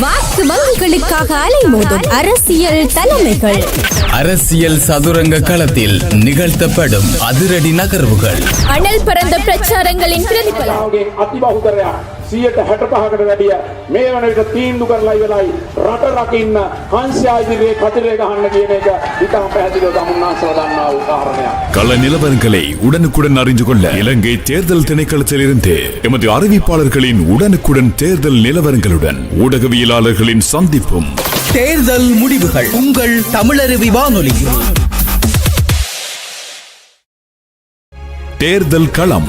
வாக்கு வங்கிகளுக்காக அலைமோதும் அரசியல் தலைமைகள். அரசியல் சதுரங்க களத்தில் நிகழ்த்தப்படும் அதிரடி நகர்வுகள். அனல் பறந்த பிரச்சாரங்களின் பிரதிபலன். සියයට හැට පහකට වැඩිය මේ වන විට තීන්දු කරලා ඉවරයි රට රකින්න හංස්‍යා ඉදිරියේ කතිරේ ගහන්න කියන එක ඉතාම පැහැදිලිව තමුන්නාන්සල දන්නා වූ කාරණයක්. கள நிலவரங்களை உடனுக்குடன் அறிந்து கொள்ள இலங்கை தேர்தல் திணைக்களத்திலிருந்து எமது அறிவிப்பாளர்களின் உடனுக்குடன் தேர்தல் நிலவரங்களுடன் ஊடகவியலாளர்களின் சந்திப்பும் தேர்தல் முடிவுகள் உங்கள் தமிழருவி வானொலியில் தேர்தல் களம்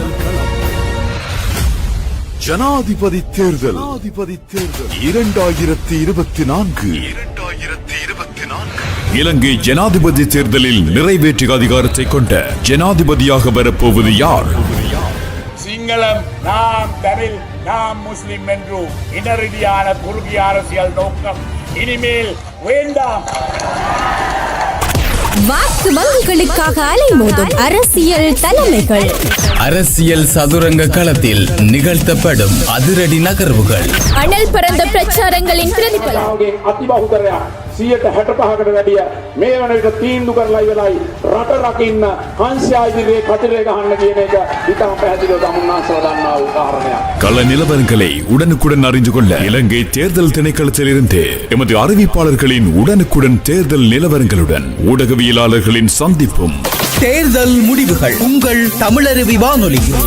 ஜனாதிபதி தேர்தல். ஜனாதிபதி தேர்தல். இரண்டாயிரத்தி இருபத்தி நான்கு இரண்டாயிரத்தி இருபத்தி நான்கு இலங்கை ஜனாதிபதி தேர்தலில் நிறைவேற்று அதிகாரத்தை கொண்ட ஜனாதிபதியாக வரப்போவது யார்? சிங்களம் நாம் தமிழ் நாம் முஸ்லிம் என்று இனரீதியான குறுகிய அரசியல் நோக்கம். இனிமேல் வேண்டாம். வாக்கு வங்கிகளுக்காக அலைமோதும் அரசியல் தலைமைகள். அரசியல் சதுரங்க களத்தில் நிகழ்த்தப்படும் அதிரடி நகர்வுகள். அனல் பறந்த பிரச்சாரங்களின் பிரதிபலம் ගෙන් අතිබහුතරයක් සියයට හැට පහකට වැඩිය මේ වන විට තීන්දු කරලා ඉවරයි රට රකින්න හංස්‍යා ඉදිරියේ කතිරේ ගහන්න කියන එක ඉතාම පැහැදිලිව තමුන්නාන්සල දන්නා වූ කාරණයක්. கள நிலவரங்களை உடனுக்குடன் அறிந்து கொள்ள இலங்கை தேர்தல் திணைக்களத்திலிருந்து எமது அறிவிப்பாளர்களின் உடனுக்குடன் தேர்தல் நிலவரங்களுடன் ஊடகவியலாளர்களின் சந்திப்பும் தேர்தல் முடிவுகள் உங்கள் தமிழருவி வானொலியில்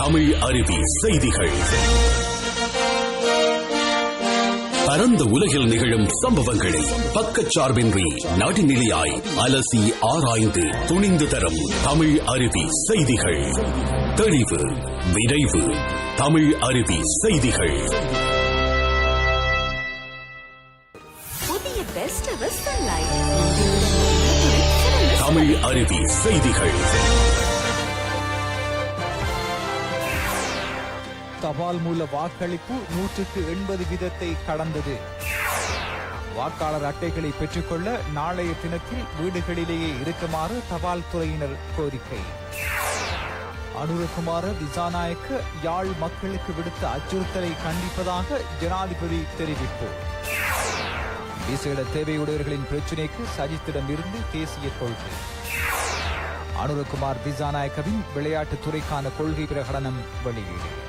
தமிழ் அருவி செய்திகள் பரந்த உலகில் நிகழும் சம்பவங்களை பக்கச்சார்பின்றி நடுநிலையாய் அலசி ஆராய்ந்து துணிந்து தரும் தமிழ் அருவி செய்திகள். தெளிவு விரைவு தமிழ் அருவி செய்திகள். தமிழ் அருவி செய்திகள். தபால் மூல வாக்களிப்பு நூற்றுக்கு எண்பது வீதத்தை கடந்தது. வாக்காளர் அட்டைகளை பெற்றுக்கொள்ள நாளைய தினத்தில் வீடுகளிலேயே இருக்குமாறு தபால் துறையினர் கோரிக்கை. அனுரகுமார திசாநாயக்க யாழ் மக்களுக்கு விடுத்த அச்சுறுத்தலை கண்டிப்பதாக ஜனாதிபதி தெரிவிப்பு. விசேட தேவையுடையவர்களின் பிரச்சினைக்கு சஜித்திடம் இருந்து தேசிய கொள்கை. அனுரகுமார் திசாநாயக்கவின் விளையாட்டுத் துறைக்கான கொள்கை பிரகடனம் வெளியீடு.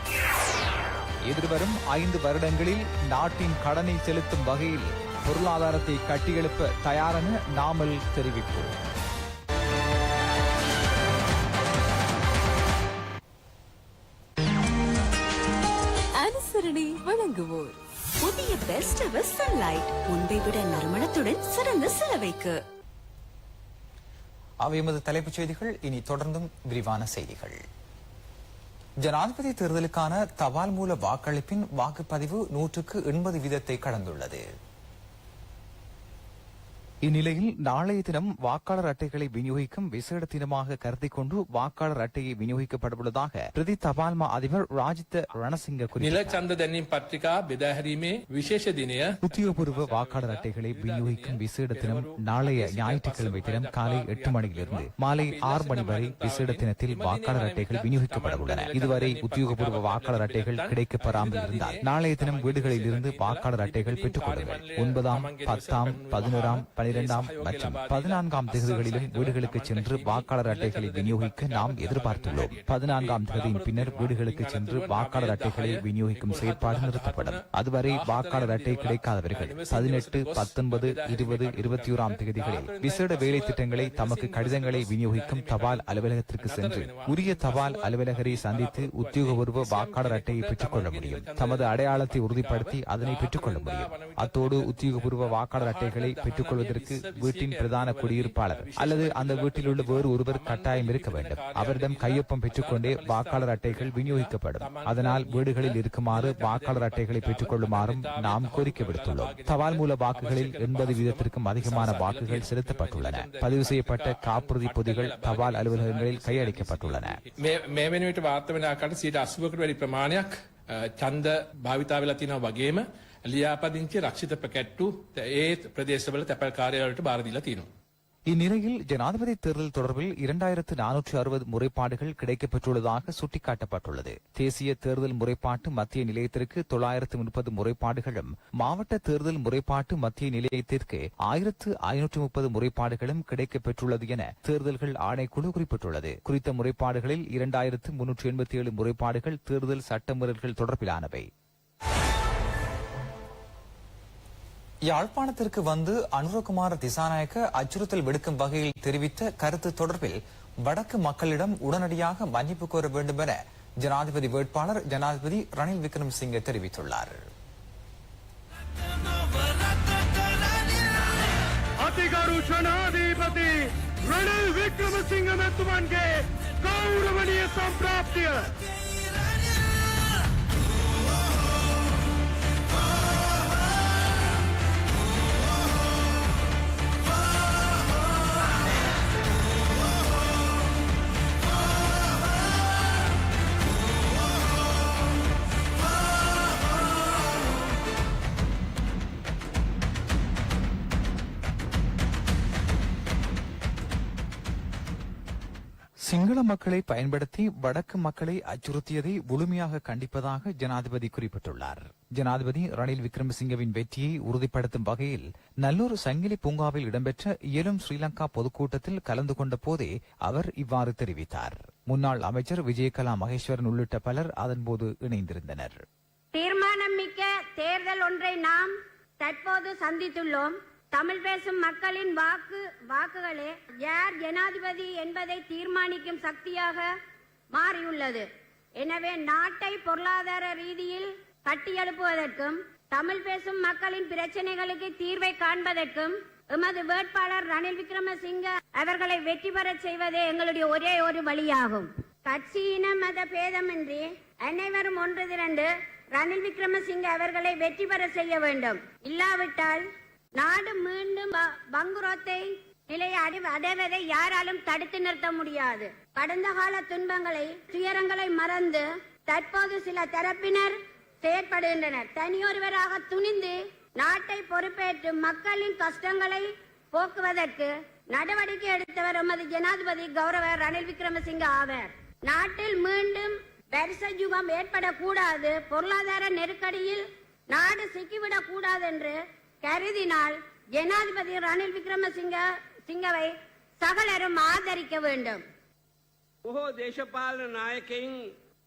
எதிர்வரும் ஐந்து வருடங்களில் நாட்டின் கடனை செலுத்தும் வகையில் பொருளாதாரத்தை கட்டியெழுப்ப தயாரென நாமல் தெரிவிப்பு அனுசரணை வழங்குவோர். புதிய பெஸ்ட் சன்லைட் முன்பை விட நறுமணத்துடன் சிறந்த செலவைக்கு. அவை எமது தலைப்புச் செய்திகள். இனி தொடர்ந்தும் விரிவான செய்திகள். ஜனாதிபதி தேர்தலுக்கான தபால் மூல வாக்களிப்பின் வாக்குப்பதிவு நூற்றுக்கு எண்பது வீதத்தை கடந்துள்ளது. இந்நிலையில் நாளைய தினம் வாக்காளர் அட்டைகளை விநியோகிக்கும் விசேட தினமாக கருதி கொண்டு வாக்காளர் அட்டையை விநியோகிக்கப்படவுள்ளதாக பிரதி தபால்மா அதிபர் ராஜித் ரணசிங்க உத்தியோகபூர்வ வாக்காளர் அட்டைகளை விநியோகிக்கும் விசேட தினம் நாளைய ஞாயிற்றுக்கிழமை தினம் காலை எட்டு மணியிலிருந்து மாலை ஆறு மணி வரை விசேட தினத்தில் வாக்காளர் அட்டைகள் விநியோகிக்கப்பட உள்ளன இதுவரை உத்தியோகபூர்வ வாக்காளர் அட்டைகள் கிடைக்கப்பெறாமல் இருந்தால் நாளைய தினம் வீடுகளில் இருந்து வாக்காளர் அட்டைகள் பெற்றுக் கொள்ளுங்கள். ஒன்பதாம் பத்தாம் பதினோராம் பனிரெண்டாம் மற்றும் பதினான்காம் தேதிகளிலும் வீடுகளுக்கு சென்று வாக்காளர் அட்டைகளை விநியோகிக்க நாம் எதிர்பார்த்துள்ளோம் பதினான்காம் தேதியின் பின்னர் வீடுகளுக்கு சென்று வாக்காளர் அட்டைகளை விநியோகிக்கும் செயற்பாடு நிறுத்தப்படும் அதுவரை வாக்காளர் அட்டை கிடைக்காதவர்கள் பதினெட்டு பத்தொன்பது இருபது இருபத்தி ஓராம் தேதிகளில் விசேட வேலை திட்டங்களை தமக்கு கடிதங்களை விநியோகிக்கும் தபால் அலுவலகத்திற்கு சென்று உரிய தபால் அலுவலகரை சந்தித்து உத்தியோகபூர்வ வாக்காளர் அட்டையை பெற்றுக் கொள்ள முடியும் தமது அடையாளத்தை உறுதிப்படுத்தி அதனை பெற்றுக் கொள்ள முடியும் அத்தோடு உத்தியோகபூர்வ வாக்காளர் அட்டைகளை பெற்றுக் கொள்வதற்கு வீட்டின் பிரதான குடியிருப்பாளர் அல்லது அந்த வீட்டில் உள்ள வேறு ஒருவர் கட்டாயம் இருக்க வேண்டும் அவரிடம் கையொப்பம் பெற்றுக்கொண்டே வாக்காளர் அட்டைகள் விநியோகிக்கப்படும் அதனால் வீடுகளில் இருக்குமாறு வாக்காளர் அட்டைகளை பெற்றுக் கொள்ளுமாறும் நாம் கோரிக்கை விடுத்துள்ளோம் தபால் மூல வாக்குகளில் எண்பது வீதத்திற்கும் அதிகமான வாக்குகள் செலுத்தப்பட்டுள்ளன பதிவு செய்யப்பட்ட காப்புறுதி பொதிகள் தபால் அலுவலகங்களில் கையளிக்கப்பட்டுள்ளன මේ මේ වෙනුවට වාර්ත වෙන ආකාරයට සියට අසුවකට වැඩි ප්‍රමාණයක් අ, ඡන්ද භාවිතා වෙලා තියෙනවා වගේම ලියාපදිංචි රක්ෂිත පැකැට්ටු ඒ ප්‍රදේශවල තැපැල් කාර්යාලවලට බාර දීලා තියෙනවා. இந்நிலையில் ஜனாதிபதி தேர்தல் தொடர்பில் இரண்டாயிரத்து நானூற்று அறுபது முறைப்பாடுகள் கிடைக்கப்பெற்றுள்ளதாக சுட்டிக்காட்டப்பட்டுள்ளது தேசிய தேர்தல் முறைப்பாட்டு மத்திய நிலையத்திற்கு தொள்ளாயிரத்து முப்பது முறைப்பாடுகளும் மாவட்ட தேர்தல் முறைப்பாட்டு மத்திய நிலையத்திற்கு ஆயிரத்து ஐநூற்று முப்பது முறைப்பாடுகளும் கிடைக்கப்பெற்றுள்ளது என தேர்தல்கள் ஆணைக்குழு குறிப்பிட்டுள்ளது குறித்த முறைப்பாடுகளில் இரண்டாயிரத்து முன்னூற்று எண்பத்தி ஏழு முறைப்பாடுகள் தேர்தல் சட்டமீறல்கள் தொடர்பிலானவை யாழ்ப்பாணத்திற்கு வந்து அனுரகுமார் திசாநாயக்க அச்சுறுத்தல் விடுக்கும் வகையில் தெரிவித்த கருத்து தொடர்பில் வடக்கு மக்களிடம் உடனடியாக மன்னிப்பு கோர வேண்டும் என ஜனாதிபதி வேட்பாளர் ஜனாதிபதி ரணில் விக்ரமசிங்கே தெரிவித்துள்ளார். ரணில் விக்ரமசிங்க சிங்கள மக்களை பயன்படுத்தி வடக்கு மக்களை அச்சுறுத்தியதை முழுமையாக கண்டிப்பதாக ஜனாதிபதி குறிப்பிட்டுள்ளார். ஜனாதிபதி ரணில் விக்ரமசிங்கவின் வெற்றியை உறுதிப்படுத்தும் வகையில் நல்லூர் சங்கிலி பூங்காவில் இடம்பெற்ற இயலும் ஸ்ரீலங்கா பொதுக்கூட்டத்தில் கலந்து கொண்ட போதே அவர் இவ்வாறு தெரிவித்தார். முன்னாள் அமைச்சர் விஜயகலா மகேஸ்வரன் உள்ளிட்ட பலர் அதன்போது இணைந்திருந்தனர். தீர்மானம் மிக்க தேர்தல் ஒன்றை நாம் தற்போது சந்தித்துள்ளோம். தமிழ் பேசும் மக்களின் வாக்கு வாக்குகளே யார் ஜனாதிபதி என்பதை தீர்மானிக்கும் சக்தியாக மாறியுள்ளது. எனவே நாட்டை பொருளாதார ரீதியில் கட்டியெழுப்புவதற்கும் தமிழ் பேசும் மக்களின் பிரச்சனைகளுக்கு தீர்வை காண்பதற்கும் எமது வேட்பாளர் ரணில் விக்ரமசிங்க அவர்களை வெற்றி பெறச் செய்வதே எங்களுடைய ஒரே ஒரு வழியாகும். கட்சியின மத பேதமின்றி அனைவரும் ஒன்று திரண்டு ரணில் விக்ரமசிங்க அவர்களை வெற்றி பெற செய்ய வேண்டும். இல்லாவிட்டால் நாடு மீண்டும் ப- பங்குரோத்தை நிலையை அடை- அடைவதை யாராலும் தடுத்து நிறுத்த முடியாது. கடந்த கால துன்பங்களை துயரங்களை மறந்து தற்போது சில தரப்பினர் செயற்படுகின்றனர். தனியொருவராக துணிந்து நாட்டை பொறுப்பேற்று மக்களின் கஷ்டங்களை போக்குவதற்கு நடவடிக்கை எடுத்தவர் எமது ஜனாதிபதி கௌரவ ரணில் விக்ரமசிங்க ஆவர். நாட்டில் மீண்டும் வருஷ யுகம் ஏற்படக்கூடாது. பொருளாதார நெருக்கடியில் நாடு சிக்கிவிடக் கூடாது என்று கருதினால் ஜனாதிபதி ரணில் விக்ரமசிங்க சிங்கவை சகலரும் ஆதரிக்க வேண்டும் බොහෝ දේශපාලන නායකයින්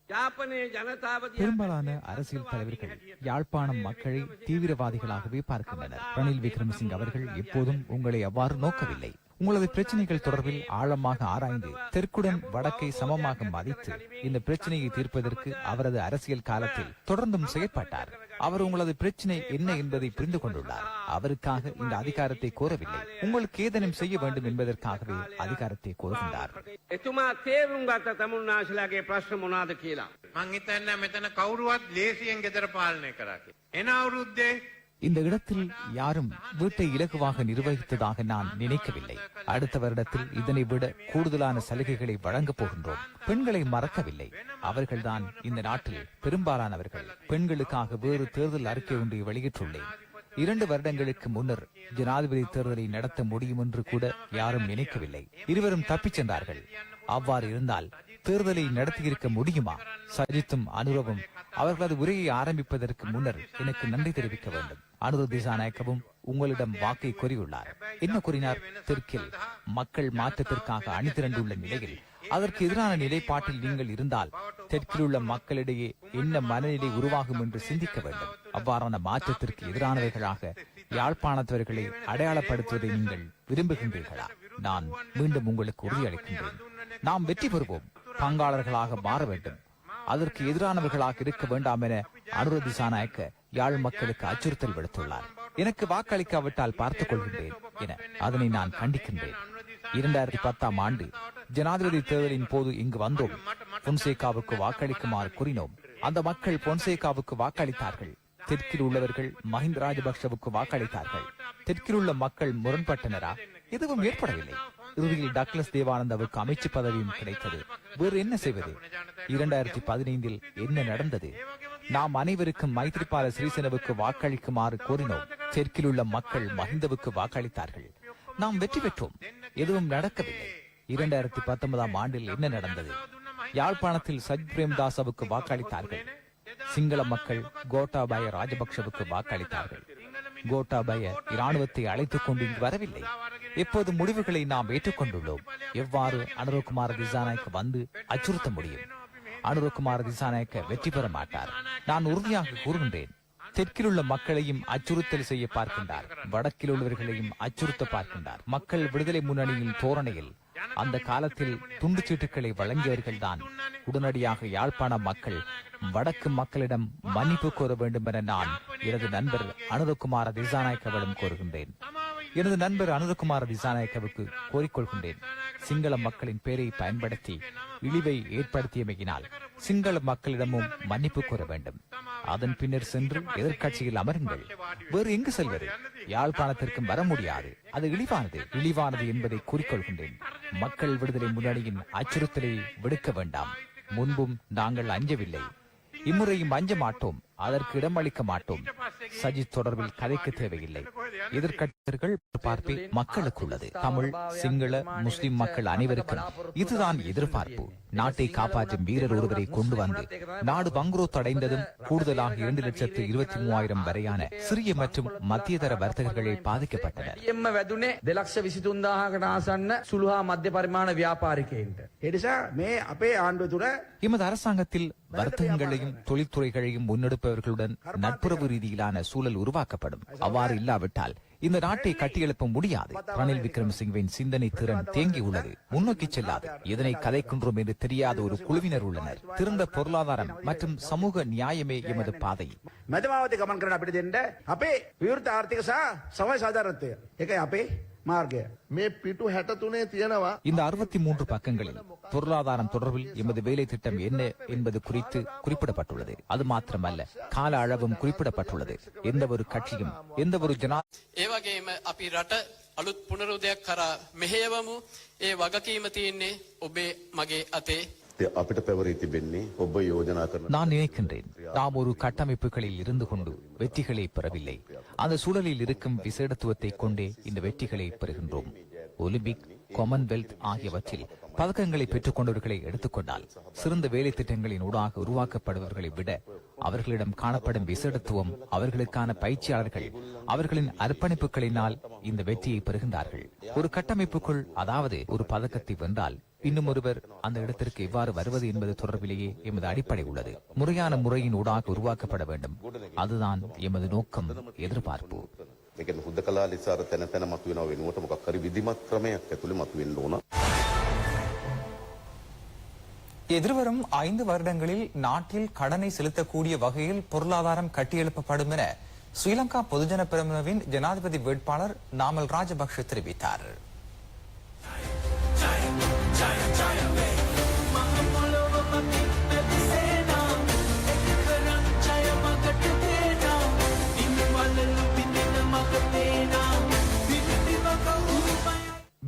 ජාපනය ජනතාව දිහා பெரும்பாலான அரசியல் தலைவர்கள் யாழ்ப்பாணம் மக்களை தீவிரவாதிகளாகவே பார்க்கின்றனர் ரணில் விக்ரமசிங்க அவர்கள் எப்போதும் உங்களை அவ்வாறு நோக்கவில்லை உங்களது பிரச்சனைகள் தொடர்பில் ஆழமாக ஆராய்ந்து தெற்குடன் வடக்கை சமமாக மதித்து இந்த பிரச்சனையை தீர்ப்பதற்கு அவரது அரசியல் காலத்தில் தொடர்ந்தும் செயற்பட்டார் அவர் உங்களது பிரச்சனை என்ன என்பதை புரிந்து கொண்டுள்ளார் அவருக்காக இந்த அதிகாரத்தை கோரவில்லை உங்களுக்கு ஏதேனும் செய்ய வேண்டும் என்பதற்காகவே அதிகாரத்தை கோருகின்றார் එතුමා තේරුම් ගත්ත තමුන්නාශලාගේ ප්‍රශ්න මොනාද කියලා. මං හිතන්නේ මෙතන කවුරුවත් ලේසියෙන් ගෙදර පාලනය කරා කියලා. එන අවුරුද්දේ இந்த இடத்தில் யாரும் வீட்டை இலகுவாக நிர்வகித்ததாக நான் நினைக்கவில்லை. அடுத்த வருடத்தில் இதனை விட கூடுதலான சலுகைகளை வழங்கப் போகின்றோம். பெண்களை மறக்கவில்லை. அவர்கள்தான் இந்த நாட்டில் பெரும்பாலானவர்கள். பெண்களுக்காக வேறு தேர்தல் அறிக்கை ஒன்றை வெளியிட்டுள்ளேன். இரண்டு வருடங்களுக்கு முன்னர் ஜனாதிபதி தேர்தலை நடத்த முடியும் என்று கூட யாரும் நினைக்கவில்லை. இருவரும் தப்பிச் சென்றார்கள். அவ்வாறு இருந்தால் தேர்தலை நடத்தியிருக்க முடியுமா? சஜித்தும் அனுரவும் அவர்களது உரையை ஆரம்பிப்பதற்கு முன்னர் எனக்கு நன்றி தெரிவிக்க வேண்டும். அனுர நாயக்கவும் உங்களிடம் வாக்கை கூறியுள்ளார் என்ன கூறினார்? தெற்கில் மக்கள் மாற்றத்திற்காக அணிதிரண்டுள்ள நிலையில் அதற்கு எதிரான நிலைப்பாட்டில் நீங்கள் இருந்தால் தெற்கில் உள்ள மக்களிடையே என்ன மனநிலை உருவாகும் என்று சிந்திக்க வேண்டும். அவ்வாறான மாற்றத்திற்கு எதிரானவைகளாக யாழ்ப்பாணத்தவர்களை அடையாளப்படுத்துவதை நீங்கள் விரும்புகின்றீர்களா? நான் மீண்டும் உங்களுக்கு உறுதியளிக்கின்றேன். நாம் வெற்றி பெறுவோம். பங்காளர்களாக மாற வேண்டும். அதற்கு எதிரானவர்களாக இருக்க வேண்டாம் என அனுர திசாநாயக்க யாழ் மக்களுக்கு அச்சுறுத்தல் விடுத்துள்ளார். எனக்கு வாக்களிக்காவிட்டால் பார்த்துக் கொள்கின்றேன் என அதனை நான் கண்டிக்கின்றேன். இரண்டாயிரத்தி பத்தாம் ஆண்டு ஜனாதிபதி தேர்தலின் போது இங்கு வந்தோம். பொன்சேகாவுக்கு வாக்களிக்குமாறு கூறினோம். அந்த மக்கள் பொன்சேகாவுக்கு வாக்களித்தார்கள். தெற்கில் உள்ளவர்கள் மஹிந்த ராஜபக்ஷவுக்கு வாக்களித்தார்கள். தெற்கில் உள்ள மக்கள் முரண்பட்டனரா? எதுவும் ஏற்படவில்லை. இறுதியில் டக்ளஸ் தேவானந்தாவுக்கு அமைச்சு பதவியும் கிடைத்தது. வேறு என்ன செய்வது? இரண்டாயிரத்தி பதினைந்தில் என்ன நடந்தது? நாம் அனைவருக்கும் மைத்ரிபால சிறிசேனவுக்கு வாக்களிக்குமாறு கோரினோம். தெற்கில் உள்ள மக்கள் மஹிந்தவுக்கு வாக்களித்தார்கள். நாம் வெற்றி பெற்றோம். எதுவும் நடக்கவில்லை. இரண்டாயிரத்தி பத்தொன்பதாம் ஆண்டில் என்ன நடந்தது? யாழ்ப்பாணத்தில் சஜ் பிரேம்தாசவுக்கு வாக்களித்தார்கள். சிங்கள மக்கள் கோட்டாபய ராஜபக்சவுக்கு வாக்களித்தார்கள். கோட்டாபய இராணுவத்தை அழைத்துக் கொண்டு இங்கு வரவில்லை. இப்போது முடிவுகளை நாம் ஏற்றுக்கொண்டுள்ளோம். எவ்வாறு அனுரகுமார் திசாநாயக்க வந்து அச்சுறுத்த முடியும்? அனுரகுமார திசாநாயக்க வெற்றி பெற மாட்டார். நான் உறுதியாக கூறுகின்றேன். தெற்கிலுள்ள மக்களையும் அச்சுறுத்தல் செய்ய பார்க்கின்றார். வடக்கில் உள்ளவர்களையும் அச்சுறுத்த பார்க்கின்றார். மக்கள் விடுதலை முன்னணியின் தோரணையில் அந்த காலத்தில் துண்டு சீட்டுகளை வழங்கியவர்கள் தான் உடனடியாக யாழ்ப்பாண மக்கள் வடக்கு மக்களிடம் மன்னிப்பு கோர வேண்டும் என நான் எனது நண்பர் அனுரகுமார திசாநாயக்கவிடம் கோருகின்றேன். எனது நண்பர் அனுரகுமார திசாநாயக்கவுக்கு கோரிக்கொள்கின்றேன். சிங்கள மக்களின் பெயரை பயன்படுத்தி இழிவை ஏற்படுத்தியமையினால் சிங்கள மக்களிடமும் மன்னிப்பு கோர வேண்டும். அதன் பின்னர் சென்று எதிர்க்கட்சியில் அமருங்கள். வேறு எங்கு செல்வது? யாழ்ப்பாணத்திற்கும் வர முடியாது. அது இழிவானது. இழிவானது என்பதை கூறிக்கொள்கின்றேன். மக்கள் விடுதலை முன்னணியின் அச்சுறுத்தலை விடுக்க வேண்டாம். முன்பும் நாங்கள் அஞ்சவில்லை. இம்முறையும் அஞ்ச மாட்டோம். அதற்கு இடமளிக்க மாட்டோம். சஜித் தொடர்பில் கதைக்கு தேவையில்லை. எதிர்கட்சிகள் எதிர்பார்ப்பு மக்களுக்கு உள்ளது தமிழ் சிங்கள முஸ்லிம் மக்கள் அனைவருக்கும் இதுதான் எதிர்பார்ப்பு. நாட்டை காப்பாற்றும் வீரர் ஒருவரை கொண்டு வந்து நாடு பங்குரோத் அடைந்ததும் கூடுதலாக இரண்டு லட்சத்து இருபத்தி மூவாயிரம் வரையான சிறிய மற்றும் மத்திய தர வர்த்தகர்களை பாதிக்கப்பட்டனர். எமது அரசாங்கத்தில் வர்த்தகங்களையும் தொழில்துறைகளையும் முன்னெடுப்பவர்களுடன் நட்புறவு ரீதியிலான சூழல் உருவாக்கப்படும். அவ்வாறு இல்லாவிட்டால் இந்த நாட்டை கட்டியெழுப்ப முடியாது. ரணில் விக்ரமசிங்கவின் சிந்தனை திறன் தேங்கி உள்ளது. முன்னோக்கி செல்லாது. இதனை கதைக்குன்றோம் என்று தெரியாத ஒரு குழுவினர் உள்ளனர். திறந்த பொருளாதாரம் மற்றும் சமூக நியாயமே எமது பாதை. மெதுமாவதி கமன் அப்படி அப்பே விவருத்த ஆர்த்திக சமய சாதாரணத்து. அப்பே? இந்த அறுபத்தி மூன்று பக்கங்களில் பொருளாதாரம் தொடர்பில் எமது வேலை திட்டம் என்ன என்பது குறித்து குறிப்பிடப்பட்டுள்ளது. அது மாத்திரமல்ல கால அளவும் குறிப்பிடப்பட்டுள்ளது. எந்த ஒரு கட்சியும் எந்த ஒரு ஜனா அலுத் புனருதய கரா மெஹேவமு ஏ ஒபே மகே அதே நான் நினைக்கின்றேன். நாம் ஒரு கட்டமைப்புகளில் இருந்து கொண்டு வெற்றிகளை பெறவில்லை. அந்த சூழலில் இருக்கும் விசேடத்துவத்தை கொண்டே இந்த வெற்றிகளை பெறுகின்றோம். ஒலிம்பிக் காமன்வெல்த் ஆகியவற்றில் பதக்கங்களை பெற்றுக் கொண்டவர்களை எடுத்துக்கொண்டால் சிறந்த வேலை திட்டங்களின் ஊடாக உருவாக்கப்படுபவர்களை விட அவர்களிடம் காணப்படும் விசேடத்துவம் அவர்களுக்கான பயிற்சியாளர்கள் அவர்களின் அர்ப்பணிப்புகளினால் இந்த வெற்றியை பெறுகின்றார்கள். ஒரு கட்டமைப்புக்குள் அதாவது ஒரு பதக்கத்தை வென்றால் இன்னும் ஒருவர் அந்த இடத்திற்கு எவ்வாறு வருவது என்பது தொடர்பிலேயே எமது அடிப்படை உள்ளது முறையான முறையின் ஊடாக உருவாக்கப்பட வேண்டும் அதுதான் எமது நோக்கம் எதிர்பார்ப்பு එකන හුද කලා ලිසාර තැන තැන මතුවෙනව වෙනුවට මොකක් හරි විධිමත් ක්‍රමයක් ඇතුළේ මතුවෙන්න ඕන. எதிர்வரும் ஐந்து வருடங்களில் நாட்டில் கடனை செலுத்தக்கூடிய வகையில் பொருளாதாரம் கட்டியெழுப்பப்படும் என ஸ்ரீலங்கா பொதுஜன பெரமுனவின் ஜனாதிபதி வேட்பாளர் நாமல் ராஜபக்ஷ தெரிவித்தார்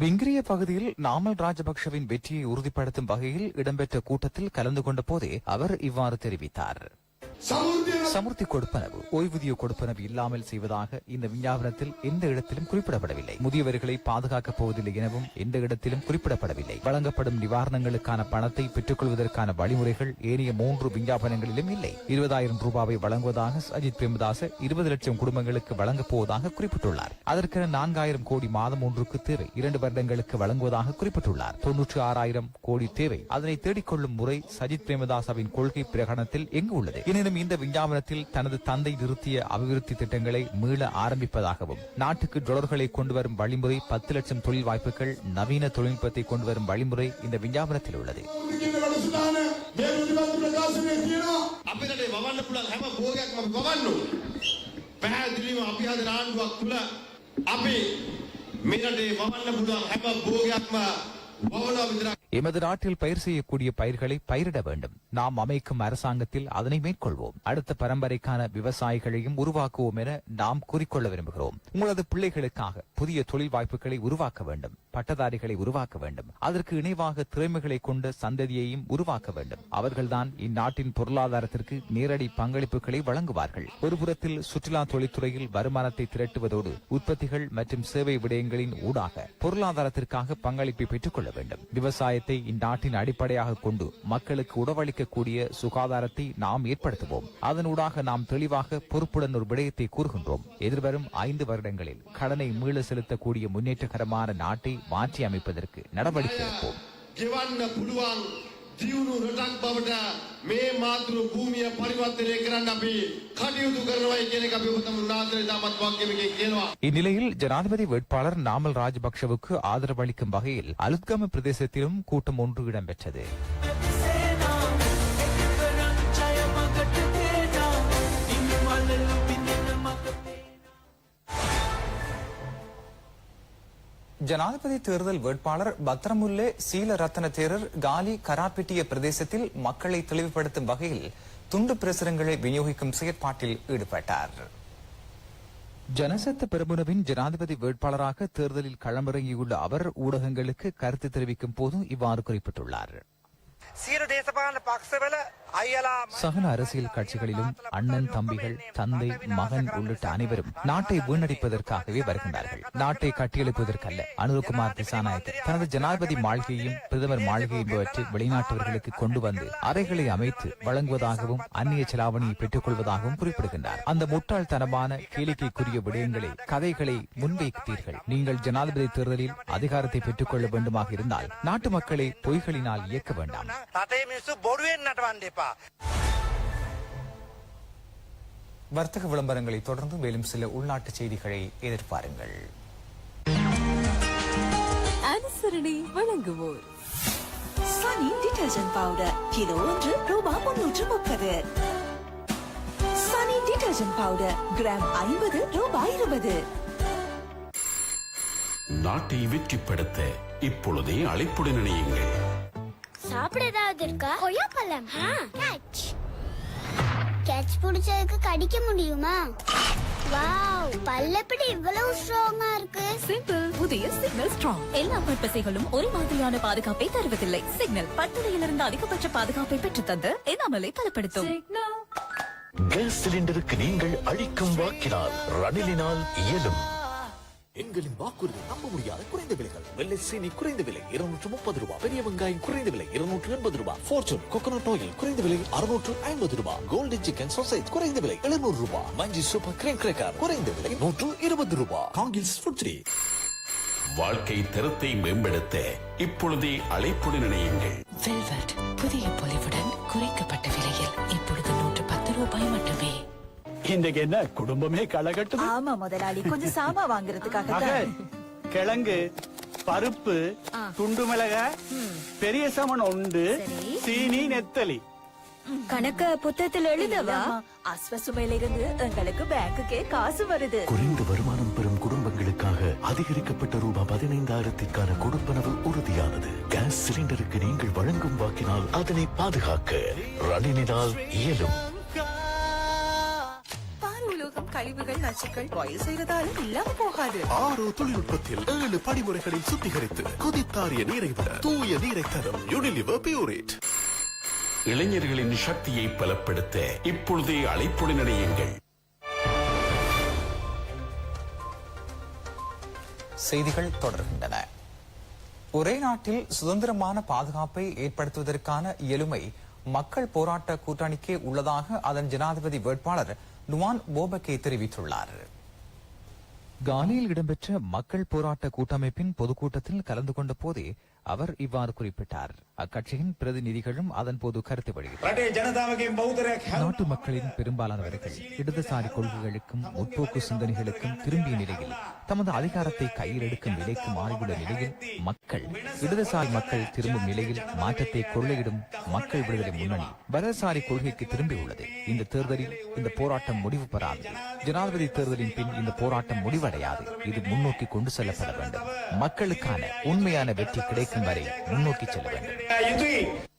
பிங்கிரிய பகுதியில் நாமல் ராஜபக்ஷவின் வெற்றியை உறுதிப்படுத்தும் வகையில் இடம்பெற்ற கூட்டத்தில் கலந்து கொண்ட போதே அவர் இவ்வாறு தெரிவித்தார். சமுர்த்தி கொடுப்பனவு ஓய்வூதிய கொடுப்பனவு இல்லாமல் செய்வதாக இந்த விஞ்ஞாபனத்தில் எந்த இடத்திலும் குறிப்பிடப்படவில்லை. முதியவர்களை பாதுகாக்கப் போவதில்லை எனவும் எந்த இடத்திலும் குறிப்பிடப்படவில்லை. வழங்கப்படும் நிவாரணங்களுக்கான பணத்தை பெற்றுக்கொள்வதற்கான வழிமுறைகள் ஏனைய மூன்று விஞ்ஞாபனங்களிலும் இல்லை. இருபதாயிரம் ரூபாவை வழங்குவதாக அஜித் பிரேமதாச இருபது லட்சம் குடும்பங்களுக்கு வழங்கப் போவதாக குறிப்பிட்டுள்ளார். அதற்கென நான்காயிரம் கோடி மாதம் ஒன்றுக்கு தேவை. இரண்டு வருடங்களுக்கு வழங்குவதாக குறிப்பிட்டுள்ளார். தொன்னூற்று ஆறாயிரம் கோடி தேவை. அதனை தேடிக்கொள்ளும் முறை சஜித் பிரேமதாசாவின் கொள்கை பிரகடனத்தில் எங்கு உள்ளது? எனினும் இந்த விஞ்ஞாபனத்தில் தனது தந்தை நிறுத்திய அபிவிருத்தி திட்டங்களை மீள ஆரம்பிப்பதாகவும் நாட்டுக்கு டொலர்களை கொண்டு வரும் வழிமுறை பத்து லட்சம் தொழில் வாய்ப்புகள் நவீன தொழில்நுட்பத்தை கொண்டு வரும் வழிமுறை இந்த விஞ்ஞாபனத்தில் உள்ளது අපිට වවන්න පුළුවන් හැම භෝගයක්ම අපි වවන්න ඕනේ. පැහැදිලිව අපි අද ආණ්ඩුවක් තුල අපි මේ රටේ වවන්න පුළුවන් හැම භෝගයක්ම වවනවා විතරක් எமது நாட்டில் பயிர் செய்யக்கூடிய பயிர்களை பயிரிட வேண்டும். நாம் அமைக்கும் அரசாங்கத்தில் அதனை மேற்கொள்வோம். அடுத்த பரம்பரைக்கான விவசாயிகளையும் உருவாக்குவோம் என நாம் கூறிக்கொள்ள விரும்புகிறோம். உங்களது பிள்ளைகளுக்காக புதிய தொழில் வாய்ப்புகளை உருவாக்க வேண்டும். பட்டதாரிகளை உருவாக்க வேண்டும். அதற்கு இணைவாக திறமைகளை கொண்ட சந்ததியையும் உருவாக்க வேண்டும். அவர்கள்தான் இந்நாட்டின் பொருளாதாரத்திற்கு நேரடி பங்களிப்புகளை வழங்குவார்கள். ஒருபுறத்தில் சுற்றுலா தொழில்துறையில் வருமானத்தை திரட்டுவதோடு உற்பத்திகள் மற்றும் சேவை விடயங்களின் ஊடாக பொருளாதாரத்திற்காக பங்களிப்பை பெற்றுக் மேம்படுத்தப்பட வேண்டும். விவசாயத்தை இந்நாட்டின் அடிப்படையாக கொண்டு மக்களுக்கு உடவளிக்கக்கூடிய சுகாதாரத்தை நாம் ஏற்படுத்துவோம். அதனூடாக நாம் தெளிவாக பொறுப்புடன் ஒரு விடயத்தை கூறுகின்றோம். எதிர்வரும் ஐந்து வருடங்களில் கடனை மீள செலுத்தக்கூடிய முன்னேற்றகரமான நாட்டை மாற்றி அமைப்பதற்கு நடவடிக்கை எடுப்போம். දියුණු රටක් බවට මේ මාතෘ භූමිය පරිවර්තනය කරන්න අපි කටයුතු කරනවයි කියන එක අපි ඔබතුම නාදරේ දාමත් වාක්‍යමකින් කියනවා. இந்நிலையில் ஜனாதிபதி வேட்பாளர் நாமல் ராஜபக்ஷவுக்கு ஆதரவு அளிக்கும் வகையில் அலுத்கம பிரதேசத்திலும் கூட்டம் ஒன்று இடம்பெற்றது ஜனாதிபதி தேர்தல் வேட்பாளர் பத்ரமுல்லே சீல ரத்ன தேரர் காலி கராப்பிட்டிய பிரதேசத்தில் மக்களை தெளிவுபடுத்தும் வகையில் துண்டு பிரசுரங்களை விநியோகிக்கும் செயற்பாட்டில் ஈடுபட்டார். ஜனசத்த பெருமுனவின் ஜனாதிபதி வேட்பாளராக தேர்தலில் களமிறங்கியுள்ள அவர் ஊடகங்களுக்கு கருத்து தெரிவிக்கும் போது இவ்வாறு குறிப்பிட்டுள்ளார். சகல அரசியல் கட்சிகளிலும் அண்ணன் தம்பிகள் தந்தை மகன் உள்ளிட்ட அனைவரும் நாட்டை வீணடிப்பதற்காகவே வருகின்றார்கள். நாட்டை கட்டியெழுப்பதற்கல்ல அனுரகுமார் திசாநாயக்கர் தனது ஜனாதிபதி மாளிகையும் பிரதமர் மாளிகையும் என்பவற்றை வெளிநாட்டவர்களுக்கு கொண்டு வந்து அறைகளை அமைத்து வழங்குவதாகவும் அந்நிய செலாவணியை பெற்றுக் கொள்வதாகவும் குறிப்பிடுகின்றார். அந்த முட்டாள்தனமான கேளிக்கைக்குரிய விடயங்களை கதைகளை முன்வைத்தீர்கள். நீங்கள் ஜனாதிபதி தேர்தலில் அதிகாரத்தை பெற்றுக் கொள்ள வேண்டுமாக இருந்தால் நாட்டு மக்களை பொய்களினால் இயக்க வேண்டாம். රටේ මිනිස්සු බොරුවෙන් නටවන්න එපා. வர்த்தக விளம்பரங்களை தொடர்ந்து மேலும் சில உள்நாட்டு செய்திகளை எதிர்பாருங்கள் அனுசரணை வழங்குவோர் சனி டிடர்ஜென்ட் பவுடர் கிலோ ஒன்று ரூபாய் முன்னூற்று முப்பது சனி டிடர்ஜென்ட் பவுடர் கிராம் ஐம்பது ரூபாய் இருபது நாட்டை வெற்றிப்படுத்த இப்பொழுதே அழைப்புடன் இணையுங்கள் சாப்பிட ஏதாவது இருக்கா கொய்யாப்பழம் கேட்ச் கேட்ச் பிடிச்சதுக்கு கடிக்க முடியுமா? வாவ் பல்லப்படி இவ்வளவு ஸ்ட்ராங்கா இருக்கு. சிம்பிள் புதிய சிக்னல் ஸ்ட்ராங் எல்லா பற்பசைகளும் ஒரே மாதிரியான பாதுகாப்பை தருவதில்லை. சிக்னல் பட்டுடையிலிருந்து அதிகபட்ச பாதுகாப்பை பெற்று தந்து எனாமலை பலப்படுத்தும் கேஸ் சிலிண்டருக்கு நீங்கள் அளிக்கும் வாக்கினால் ரணிலினால் இயலும். எங்களின் வாக்குறுதி நம்ப முடியாத குறைந்த விலைகள். வெள்ளை சீனி குறைந்த விலை இருநூற்று முப்பது ரூபாய் பெரிய வெங்காயம் குறைந்த விலை இருநூற்று எண்பது ரூபாய் ஃபார்ச்சூன் கோகோனட் ஆயில் குறைந்த விலை அறுநூற்று ஐம்பது ரூபாய் கோல்டன் சிக்கன் சாசேஜ் குறைந்த விலை எழுநூறு ரூபாய் மஞ்சி சூப்பர் கிரீம் கிரேக்கர் குறைந்த விலை நூற்று இருபது ரூபாய் காங்கில்ஸ் ஃபுட்ரி வாழ்க்கை தரத்தை மேம்படுத்த இப்பொழுதே அழைப்புடன் இணையுங்கள். வெல்வெட் புதிய பொலிவுடன் குறைக்கப்பட்ட விலையில் இப்பொழுது நூற்று பத்து ரூபாய் மட்டுமே. இன்றைக்கு என்ன குடும்பமே களை கட்டுது ஆமா முதலாளி கொஞ்சம் சாமா வாங்குறதுக்காக கிழங்கு பருப்பு துண்டு மிளகாய் பெரிய சமன் உண்டு சீனி நெத்தலி. கணக்க புத்தகத்தில் எழுதவா? அஸ்வசுமையில இருந்து எங்களுக்கு பேங்குக்கே காசு வருது. குறைந்த வருமானம் பெறும் குடும்பங்களுக்காக அதிகரிக்கப்பட்ட ரூபாய் பதினைந்தாயிரத்திற்கான கொடுப்பனவு உறுதியானது. கேஸ் சிலிண்டருக்கு நீங்கள் வழங்கும் வாக்கினால் அதனை பாதுகாக்க ரணிலினால் இயலும். பாருலோகம் கழிவுகள் நச்சுக்கள் பாயில் செய்யறதால இல்லாம போகாது. ஆரோ தொழில்நுட்பத்தில் ஏழு படிமுறைகளில் சுத்திகரித்து கொதித்தாரிய நீரை விட தூய நீரை தரும் யூனிலிவர் பியூரேட் இளைஞர்களின் சக்தியை பலப்படுத்த இப்பொழுதே அழைப்புடன் இணையுங்கள். செய்திகள் தொடர்கின்றன. ஒரே நாட்டில் சுதந்திரமான பாதுகாப்பை ஏற்படுத்துவதற்கான இயலுமை மக்கள் போராட்ட கூட்டணிக்கே உள்ளதாக அதன் ஜனாதிபதி வேட்பாளர் நுவான் போபகே தெரிவித்துள்ளார். காலியில் இடம்பெற்ற மக்கள் போராட்ட கூட்டமைப்பின் பொதுக்கூட்டத்தில் கலந்து கொண்ட போதே அவர் இவ்வாறு குறிப்பிட்டார். அக்கட்சியின் பிரதிநிதிகளும் அதன்போது கருத்து வெளியிட்டனர் நாட்டு மக்களின் பெரும்பாலானவர்கள் இடதுசாரி கொள்கைகளுக்கும் முற்போக்கு சிந்தனைகளுக்கும் திரும்பிய நிலையில் தமது அதிகாரத்தை கையில் எடுக்கும் நிலைக்கு மாறியுள்ள நிலையில் மக்கள் இடதுசாரி மக்கள் திரும்பும் நிலையில் மாற்றத்தை கொள்ளையிடும் மக்கள் விடுதலை முன்னணி வலதுசாரி கொள்கைக்கு திரும்பியுள்ளது இந்த தேர்தலில் இந்த போராட்டம் முடிவு பெறாது. ஜனாதிபதி தேர்தலின் பின் இந்த போராட்டம் முடிவடையாது. இது முன்னோக்கி கொண்டு செல்லப்பட வேண்டும். மக்களுக்கான உண்மையான வெற்றி கிடைக்கும். கிடைக்கும் வரை முன்னோக்கி செல்ல வேண்டும்.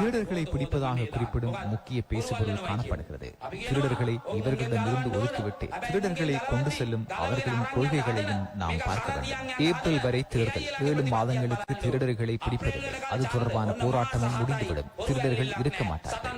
திருடர்களை பிடிப்பதாக குறிப்பிடும் முக்கிய பேசுபொருள் காணப்படுகிறது. திருடர்களை இவர்களிடமிருந்து ஒதுக்கிவிட்டு திருடர்களை கொண்டு செல்லும் அவர்களின் கொள்கைகளையும் நாம் பார்க்க வேண்டும். ஏப்ரல் வரை தேர்தல் ஏழு மாதங்களுக்கு திருடர்களை பிடிப்பதில்லை. அது தொடர்பான போராட்டமும் முடிந்துவிடும். திருடர்கள் இருக்க மாட்டார்கள்.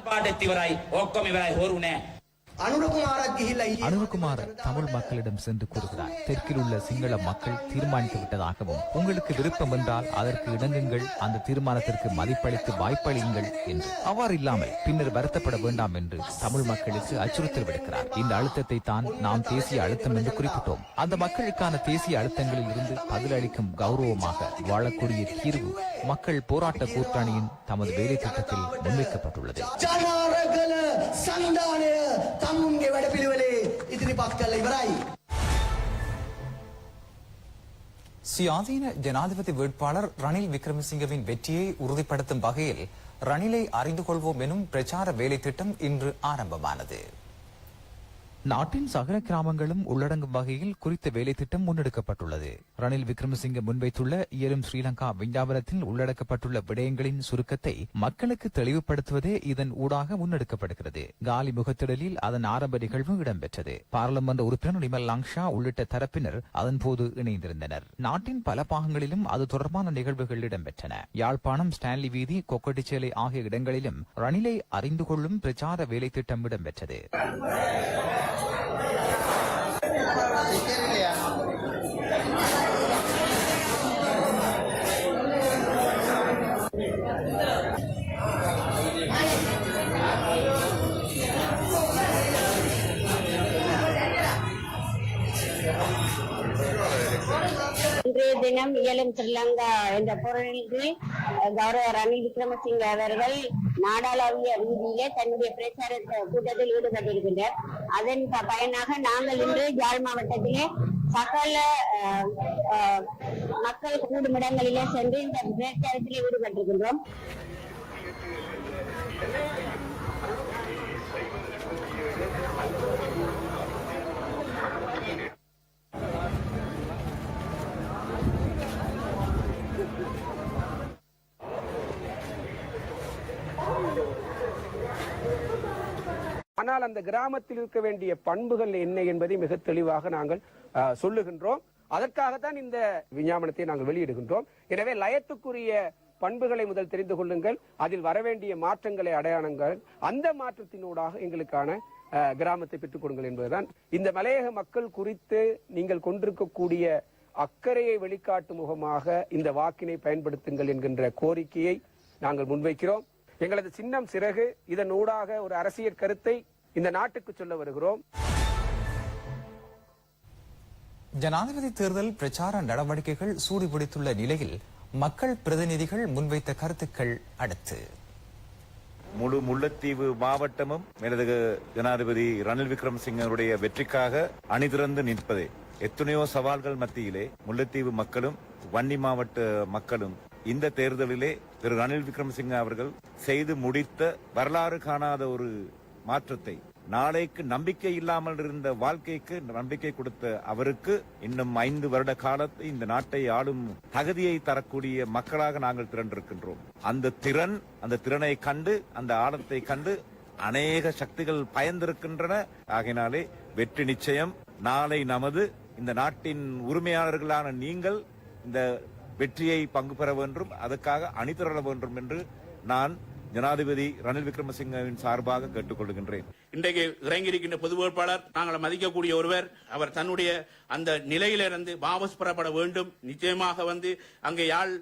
அனுரகுமார தமிழ் மக்களிடம் சென்று கூறுகிறார் தெற்கில் உள்ள சிங்கள மக்கள் தீர்மானித்து விட்டதாகவும் உங்களுக்கு விருப்பம் என்றால் அதற்கு இணங்குங்கள் அந்த தீர்மானத்திற்கு மதிப்பளித்து வாய்ப்பளியுங்கள் என்று. அவ்வாறு இல்லாமல் பின்னர் வருத்தப்பட வேண்டாம் என்று தமிழ் மக்களுக்கு அச்சுறுத்தல் விடுக்கிறார். இந்த அழுத்தத்தை தான் நாம் தேசிய அழுத்தம் என்று குறிப்பிட்டோம். அந்த மக்களுக்கான தேசிய அழுத்தங்களில் இருந்து பதிலளிக்கும் கௌரவமாக வாழக்கூடிய தீர்வு மக்கள் போராட்ட கூட்டணியின் தமது வேலை திட்டத்தில் முன்வைக்கப்பட்டுள்ளது තමුන්ගේ වැඩ පිළිවෙලේ ඉදිරිපත් කළ ඉවරයි. சுயாதீன ஜனாதிபதி வேட்பாளர் ரணில் விக்ரமசிங்கவின் வெற்றியை உறுதிப்படுத்தும் வகையில் ரணிலை அறிந்து கொள்வோம் எனும் பிரச்சார வேலை திட்டம் இன்று ஆரம்பமானது நாட்டின் சகல கிராமங்களும் உள்ளடங்கும் வகையில் குறித்த வேலை திட்டம் முன்னெடுக்கப்பட்டுள்ளது. ரணில் விக்ரமசிங்க முன்வைத்துள்ள இயலும் ஸ்ரீலங்கா விஞ்ஞாபனத்தில் உள்ளடக்கப்பட்டுள்ள விடயங்களின் சுருக்கத்தை மக்களுக்கு தெளிவுபடுத்துவதே இதன் ஊடாக முன்னெடுக்கப்படுகிறது. காலி முகத்திடலில் அதன் ஆரம்ப நிகழ்வு இடம்பெற்றது. பாராளுமன்ற உறுப்பினர் நிமல் லாங்ஷா உள்ளிட்ட தரப்பினர் அதன்போது இணைந்திருந்தனர். நாட்டின் பல பாகங்களிலும் அது தொடர்பான நிகழ்வுகள் இடம்பெற்றன. யாழ்ப்பாணம் ஸ்டான்லி வீதி கொக்கட்டிச்சேலை ஆகிய இடங்களிலும் ரணிலை அறிந்து கொள்ளும் பிரச்சார வேலை திட்டம் இடம்பெற்றது. இன்றைய தினம் இயலும் ஸ்ரீலங்கா என்ற பொருளில் கௌரவ ரணில் விக்ரமசிங்க அவர்கள் நாடாளாவிய ரீதியிலே தன்னுடைய பிரச்சார கூட்டத்தில் ஈடுபட்டிருக்கின்றார். அதன் பயனாக நாங்கள் இன்று யாழ் மாவட்டத்திலே சகல அஹ், மக்கள் கூடும் இடங்களிலே சென்று இந்த பிரச்சாரத்திலே ஈடுபட்டிருக்கின்றோம். ஆனால் அந்த கிராமத்தில் இருக்க வேண்டிய பண்புகள் என்ன என்பதை மிக தெளிவாக நாங்கள் சொல்லுகின்றோம். அதற்காகத்தான் இந்த விஞ்ஞாபனத்தை நாங்கள் வெளியிடுகின்றோம். எனவே லயத்துக்குரிய பண்புகளை முதல் தெரிந்து கொள்ளுங்கள். அதில் வரவேண்டிய மாற்றங்களை அடையாளங்கள் அந்த மாற்றத்தினூடாக எங்களுக்கான கிராமத்தை பெற்றுக் கொடுங்கள் என்பதுதான். இந்த மலையக மக்கள் குறித்து நீங்கள் கொண்டிருக்கக்கூடிய அக்கறையை வெளிக்காட்டும் முகமாக இந்த வாக்கினை பயன்படுத்துங்கள் என்கின்ற கோரிக்கையை நாங்கள் முன்வைக்கிறோம். எங்களது சின்னம் சிறகு இதன் ஊடாக ஒரு அரசியல் கருத்தை இந்த நாட்டுக்கு சொல்ல வருகிறோம். ஜனாதிபதி தேர்தல் பிரச்சார நடவடிக்கைகள் சூடுபிடித்துள்ள நிலையில் மக்கள் பிரதிநிதிகள் முன்வைத்த கருத்துக்கள் அடுத்து. முழு முல்லைத்தீவு மாவட்டமும் எனது ஜனாதிபதி ரணில் விக்ரமசிங்கருடைய வெற்றிக்காக அணிதிறந்து நிற்பதே. எத்தனையோ சவால்கள் மத்தியிலே முல்லைத்தீவு மக்களும் வன்னி மாவட்ட மக்களும் இந்த தேர்தலிலே திரு ரணில் விக்ரமசிங்க அவர்கள் செய்து முடித்த வரலாறு காணாத ஒரு மாற்றத்தை நாளைக்கு நம்பிக்கை இல்லாமல் இருந்த வாழ்க்கைக்கு நம்பிக்கை கொடுத்த அவருக்கு இன்னும் ஐந்து வருட காலத்தை இந்த நாட்டை ஆளும் தகுதியை தரக்கூடிய மக்களாக நாங்கள் திரண்டிருக்கின்றோம். அந்த திறன் அந்த திறனை கண்டு அந்த ஆழத்தை கண்டு அநேக சக்திகள் பயந்திருக்கின்றன. ஆகையினாலே வெற்றி நிச்சயம். நாளை நமது இந்த நாட்டின் உரிமையாளர்களான நீங்கள் இந்த வெற்றியை பங்கு பெற வேண்டும். அதற்காக அணிதிரள வேண்டும் என்று நான் ஜனாதிபதி ரணில் விக்ரமசிங்கவின் சார்பாக கேட்டுக்கொள்கின்றேன். இன்றைக்கு இறங்கியிருக்கின்ற பொது வேட்பாளர் நாங்கள் மதிக்கக்கூடிய ஒருவர் அவர் தன்னுடைய அந்த நிலையிலிருந்து வாபஸ் பெறப்பட வேண்டும். நிச்சயமாக வந்து அங்கே யாழ்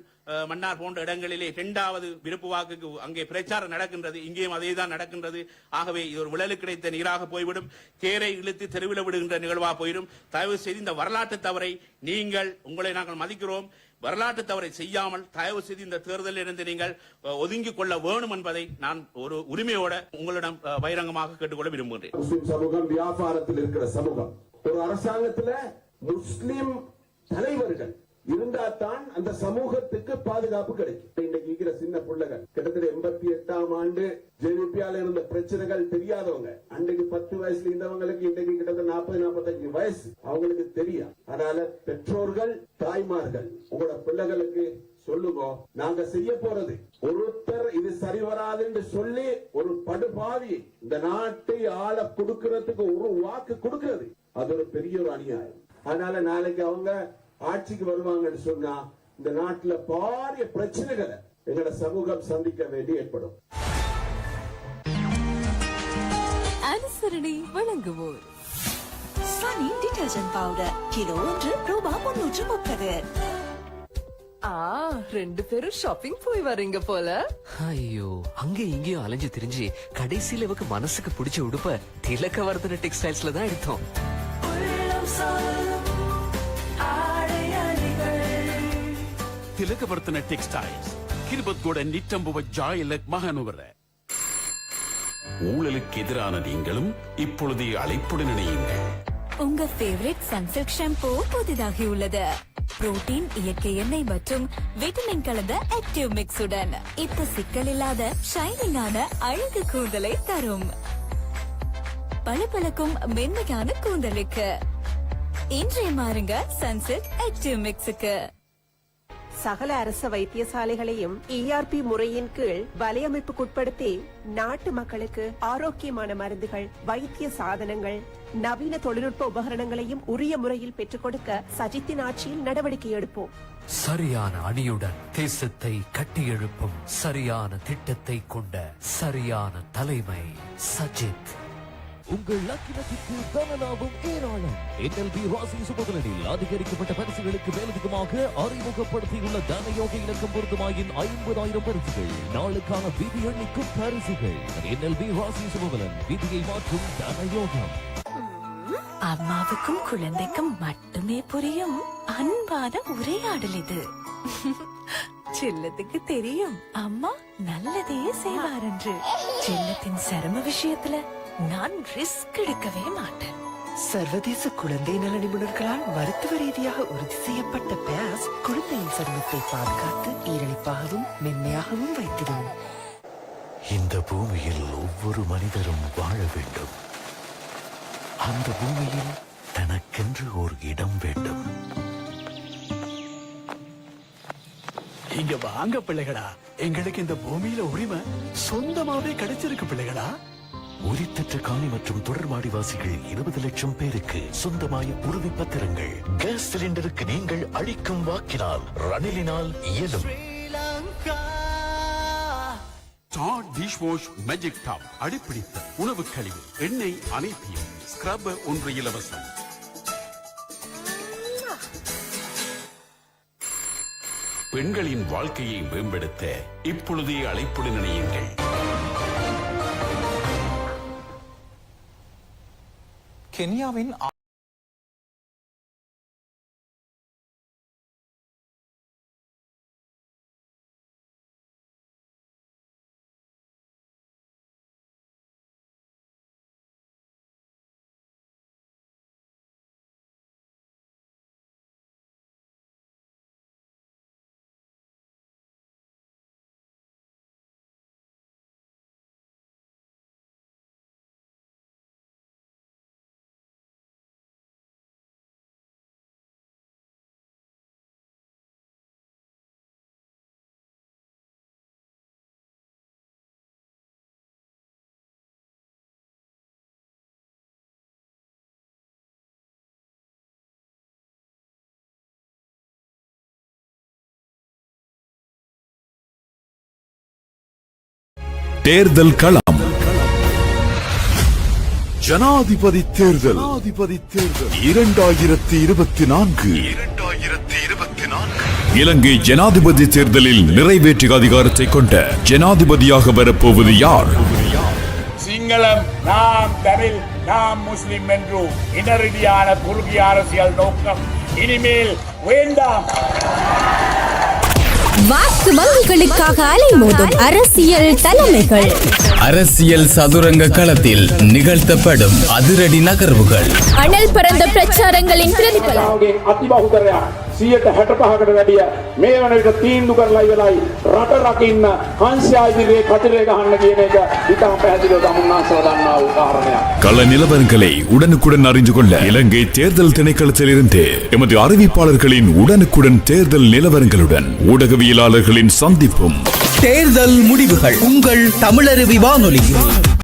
மன்னார் போன்ற இடங்களிலே இரண்டாவது விருப்பு வாக்குக்கு அங்கே பிரச்சாரம் நடக்கின்றது. இங்கேயும் அதே தான் நடக்கின்றது. ஆகவே இது ஒரு விழலுக்கு கிடைத்த நீராக போய்விடும். தேரை இழுத்து தெருவில் விடுகின்ற நிகழ்வாக போயிடும். தயவு செய்து இந்த வரலாற்று தவறை நீங்கள் உங்களை நாங்கள் மதிக்கிறோம். வரலாற்று தவறை செய்யாமல் தயவு செய்து இந்த தேர்தலில் இருந்து நீங்கள் ஒதுங்கிக் கொள்ள வேணும் என்பதை நான் ஒரு உரிமையோட உங்களிடம் பகிரங்கமாக கேட்டுக்கொள்ள விரும்புகிறேன். முஸ்லிம் சமூகம் வியாபாரத்தில் இருக்கிற சமூகம். ஒரு அரசாங்கத்துல முஸ்லிம் தலைவர்கள் இருந்தா தான் அந்த சமூகத்துக்கு பாதுகாப்பு கிடைக்கும். இன்னைக்கு இருக்கிற சின்ன பிள்ளைகள் கிட்டத்தட்ட எண்பத்தி எட்டாம் ஆண்டு ஜேவிபியால இருந்த பிரச்சனைகள் தெரியாதவங்க. அன்றைக்கு பத்து வயசுல இருந்தவங்களுக்கு இன்றைக்கு கிட்டத்தட்ட நாற்பது நாற்பத்தஞ்சு வயசு. அவங்களுக்கு தெரியும். அதனால பெற்றோர்கள் தாய்மார்கள் உங்களோட பிள்ளைகளுக்கு சொல்லுங்க நாங்க செய்ய போறது. ஒருத்தர் இது சரி வராதுன்னு சொல்லி ஒரு படுபாவி இந்த நாட்டை ஆள கொடுக்கறதுக்கு ஒரு வாக்கு கொடுக்கிறது. அது ஒரு பெரிய ஒரு அநியாயம். அதனால நாளைக்கு அவங்க ஆட்சிக்கு வருவாங்கன்னு சொன்னா இந்த நாட்டுல பாரிய பிரச்சனைகளை எங்களோட சமூகம் சந்திக்க வேண்டி ஏற்படும். அனுசரணை வழங்குவோர். சனி டிடர்ஜென்ட் பவுடர். கிலோ ஒன்று ரூபாய் முன்னூற்று முப்பது. ஆ ரெண்டு பேரும் ஷாப்பிங் போய் வரீங்க போல. ஐயோ அங்க இங்கேயும் அலைஞ்சு திரிஞ்சு கடைசியில இவக்கு மனசுக்கு பிடிச்ச உடுப்ப திலக்கவர்தன டெக்ஸ்டைல்ஸ்ல தான் எடுத்தோம். ತಿಲಕವರ್ತನ ಟೆಕ್ಸ್ಟೈಲ್ಸ್ ಕಿರ್ಬತ್ಗೌಡ ನಿಟ್ಟಂಬುವ ಜಾಯಲಕ್ ಮಹಾನುವರ ஊழலுக்கு எதிரான நீங்களும் இப்பொழுது அழைப்புடன் இணையுங்கள் உங்க ஃபேவரட் சன்சில்க் ஷாம்பூ புதிதாகி உள்ளது புரோட்டீன் இயற்கை எண்ணெய் மற்றும் விட்டமின் கலந்த ஆக்டிவ் மிக்ஸ் உடன் இப்ப சிக்கல் இல்லாத ஷைனிங்கான அழகு கூந்தலை தரும் பளபளக்கும் மென்மையான கூந்தலுக்கு இன்றைய மாறுங்க சன்சில்க் ஆக்டிவ் மிக்ஸுக்கு சகல அரச வைத்தியசாலைகளையும் இஆர்பி முறையின் கீழ் வலையமைப்புக்குட்படுத்தி நாட்டு மக்களுக்கு ஆரோக்கியமான மருந்துகள் வைத்திய சாதனங்கள் நவீன தொழில்நுட்ப உபகரணங்களையும் உரிய முறையில் பெற்றுக் கொடுக்க சஜித்தின் ஆட்சியில் நடவடிக்கை எடுப்போம். சரியான அணியுடன் தேசத்தை கட்டியெழுப்பும் சரியான திட்டத்தை கொண்ட சரியான தலைமை சஜித். உங்கள் லக்கினத்திற்கு தன லாபம் ஏராளம். என்எல்பி ராசி சுபகலனில் அதிகரிக்கப்பட்ட பரிசுகளுக்கு மேலதிகமாக அறிமுகப்படுத்தியுள்ள தனயோக இலக்கம் பொருத்தமாயின் ஐம்பதாயிரம் பரிசுகள். நாளுக்கான விதி எண்ணிக்கும் பரிசுகள். என்எல்பி ராசி சுபகலன் விதியை மாற்றும் தனயோகம். அம்மாவுக்கும் குழந்தைக்கும் மட்டுமே புரியும் அன்பான உரையாடல் இது. செல்லத்துக்கு தெரியும். அம்மா நல்லதே செய்வார் என்று. செல்லத்தின் சிரம விஷயத்துல நான் ரிஸ்க் எடுக்கவே மாட்டேன். சர்வதேச குழந்தை நல நிபுணர்களால் மருத்துவ ரீதியாக உறுதி செய்யப்பட்ட பியாஸ் குழந்தையின் சருமத்தை பாதுகாத்து ஈரழிப்பாகவும் மென்மையாகவும் வைத்திடும். இந்த பூமியில் ஒவ்வொரு மனிதரும் வாழ வேண்டும். அந்த பூமியில் தனக்கென்று ஒரு இடம் வேண்டும். இங்க வாங்க பிள்ளைகளா. எங்களுக்கு இந்த பூமியில உரிமை சொந்தமாவே கிடைச்சிருக்கு பிள்ளைகளா. உரித்தற்ற காணி மற்றும் தொடர்பாடிவாசிகள் இருபது லட்சம் பேருக்கு சொந்தமாய உறுதி பத்திரங்கள். கேஸ் சிலிண்டருக்கு நீங்கள் அளிக்கும் வாக்கினால் ரணிலினால் இயலும். டிஷ் வாஷ் மேஜிக் டாப் அடிப்பிடித்த உணவு கழிவு எண்ணெய் அனைத்தையும் ஸ்கிரப் ஒன்று இலவசம். பெண்களின் வாழ்க்கையை மேம்படுத்த இப்பொழுதே அழைப்புடன் இணையுங்கள். கென்யாவின் தேர்தல் களம். ஜனாதிபதி தேர்தல். ஜனாதிபதி தேர்தல். இரண்டாயிரத்தி இருபத்தி நான்கு. இரண்டாயிரத்தி இருபத்தி நான்கு. இலங்கை ஜனாதிபதி தேர்தலில் நிறைவேற்று அதிகாரத்தை கொண்ட ஜனாதிபதியாக வரப்போவது யார்? சிங்களம் நாம் தமிழ் நாம் முஸ்லிம் என்று இனரீதியான குறுகிய அரசியல் நோக்கம் இனிமேல் வேண்டாம் வாக்கு வங்கிகளுக்காக அலைமோதும் அரசியல் தலைமைகள். அரசியல் சதுரங்க களத்தில் நிகழ்த்தப்படும் அதிரடி நகர்வுகள். அனல் பறந்த பிரச்சாரங்களின் பிரதிபலன். සියයට හැට පහකට වැඩිය මේ වන විට තීන්දු කරලා ඉවරයි රට රකින්න හංසයා ඉදිරියේ කතිරේ ගහන්න කියන එක ඉතාම පැහැදිලිව තමුන්නාන්සව දන්නා වූ කාරණයක්. கள நிலவரங்களை உடனுக்குடன் அறிந்து கொள்ள இலங்கை தேர்தல் திணைக்களத்திலிருந்து எமது அறிவிப்பாளர்களின் உடனுக்குடன் தேர்தல் நிலவரங்களுடன் ஊடகவியலாளர்களின் சந்திப்பும் தேர்தல் முடிவுகள் உங்கள் தமிழருவி வானொலி